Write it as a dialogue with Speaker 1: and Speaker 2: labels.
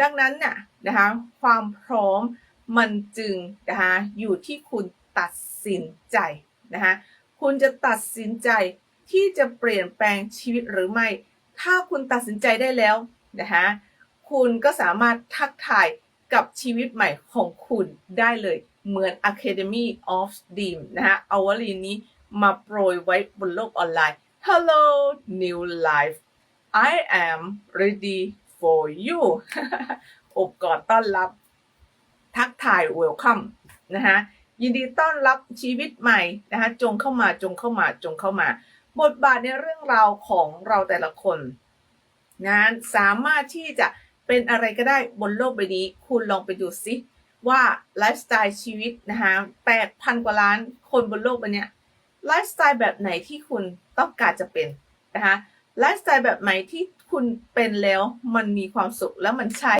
Speaker 1: ดังนั้นน่ะนะคะความพร้อมมันจึงนะคะอยู่ที่คุณตัดสินใจนะคะคุณจะตัดสินใจที่จะเปลี่ยนแปลงชีวิตหรือไม่ ถ้าคุณตัดสินใจได้แล้วนะคะคุณก็สามารถทักทายกับชีวิตใหม่ของคุณได้เลยเหมือน Academy of Dream นะคะเอาวลีนี้มาโปรยไว้บนโลกออนไลน์ Hello New Life I am ready for you อบกอดต้อนรับ ทักทาย welcome นะคะยินดีต้อนรับชีวิตใหม่นะคะจงเข้ามาจงเข้ามาจงเข้ามา บทบาทในเรื่องราวของเราแต่ละคนนั้นสามารถที่จะเป็นอะไรก็ได้บนโลกใบนี้ คุณลองไปดูซิว่าไลฟ์สไตล์ชีวิตนะคะ8,000กว่าล้านคนบนโลกใบนี้ไลฟ์สไตล์แบบไหนที่คุณต้องการจะเป็นนะคะ ไลฟ์สไตล์แบบไหนที่คุณเป็นแล้วมันมีความสุขแล้วมันใช่